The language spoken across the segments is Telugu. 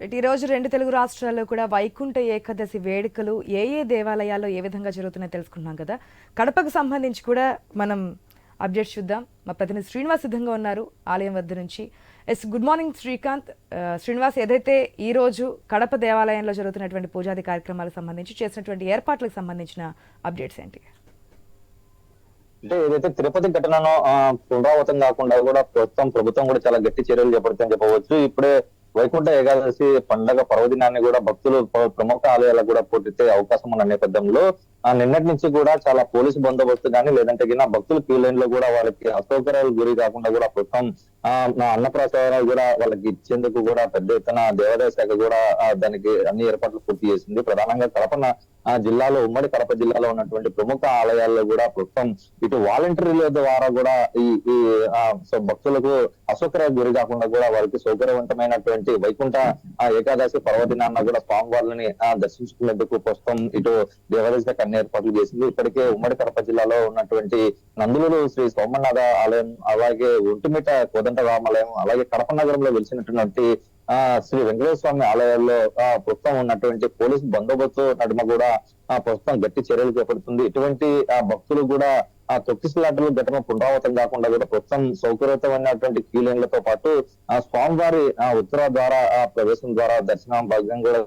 ఈరోజు ఈ రోజు రెండు తెలుగు రాష్ట్రాల్లో కూడా వైకుంఠ ఏకాదశి వేడుకలు ఏ ఏ దేవాలయాల్లో ఏ విధంగా జరుగుతున్నాయో తెలుసుకున్నాం కదా. కడపకు సంబంధించి కూడా మనం అప్డేట్ చూద్దాం. మా ప్రతినిధి శ్రీనివాస్ సిద్ధంగా ఉన్నారు ఆలయం వద్ద నుంచి. Yes good morning Srikanth. Srinivas ఏదైతే ఈ రోజు కడప దేవాలయంలో జరుగుతున్నటువంటి పూజాది కార్యక్రమాలకు సంబంధించి చేసినటువంటి ఏర్పాట్లకు సంబంధించిన అప్డేట్స్ ఏంటి? అంటే ఏదైతే తిరుపతి ఘటనను పునరావృతం కాకుండా కూడా ప్రస్తుతం ప్రభుత్వం కూడా చాలా గట్టి చర్యలు చేపడుతుందని చెప్పవచ్చు. ఇప్పుడే వైకుంఠ ఏకాదశి పండగ పర్వదినాన్ని కూడా భక్తులు ప్రముఖ ఆలయాలకు కూడా పోటెత్తే అవకాశం ఉన్న నేపథ్యంలో ఆ నిన్నటి నుంచి కూడా చాలా పోలీసు బందోబస్తు కానీ లేదంటే గిన భక్తులు క్యూ లైన్లో కూడా వాళ్ళకి అసౌకర్యాలు గురి కాకుండా కూడా ప్రభుత్వం ఆ నా అన్నప్రసాదాలు కూడా వాళ్ళకి ఇచ్చేందుకు కూడా పెద్ద ఎత్తున దేవాదాయ శాఖ కూడా దానికి అన్ని ఏర్పాట్లు పూర్తి చేసింది. ప్రధానంగా కడప ఆ జిల్లాలో ఉమ్మడి కడప జిల్లాలో ఉన్నటువంటి ప్రముఖ ఆలయాల్లో కూడా ప్రభుత్వం ఇటు వాలంటీర్ల ద్వారా కూడా ఈ ఈ సో భక్తులకు అసౌకర్యాలకు గురి కాకుండా కూడా వారికి సౌకర్యవంతమైనటువంటి వైకుంఠ ఆ ఏకాదశి పర్వదినాన్న కూడా స్వామివార్లని ఆ, దర్శించుకునేందుకు ప్రస్తుతం ఇటు దేవాదాయ శాఖ అన్ని ఏర్పాట్లు చేసింది. ఇప్పటికే ఉమ్మడి కడప జిల్లాలో ఉన్నటువంటి నందులూరు శ్రీ సోమనాథ ఆలయం అలాగే ఒంటిమిట కోదండ రామాలయం అలాగే కడప నగరంలో వెలిసినటువంటి ఆ శ్రీ వెంకటేశ్వర స్వామి ఆలయాల్లో ఆ ప్రస్తుతం ఉన్నటువంటి పోలీసు బందోబస్తు నడుమ కూడా ఆ ప్రస్తుతం గట్టి చర్యలు చేపడుతుంది. ఇటువంటి ఆ భక్తులు కూడా ఆ తొక్కిసలాటలు ఘటన పునరావృతం కాకుండా కూడా ప్రస్తుతం సౌకర్యవంతమైనటువంటి క్యూ లైన్లతో పాటు ఆ స్వామివారి ఆ ఉత్తర ద్వారా ఆ ప్రవేశం ద్వారా దర్శనం భాగ్యం కూడా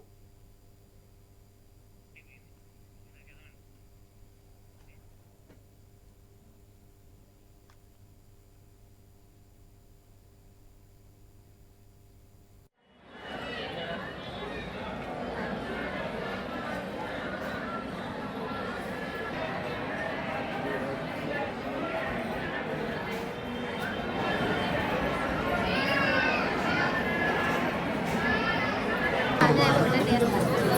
Yeah.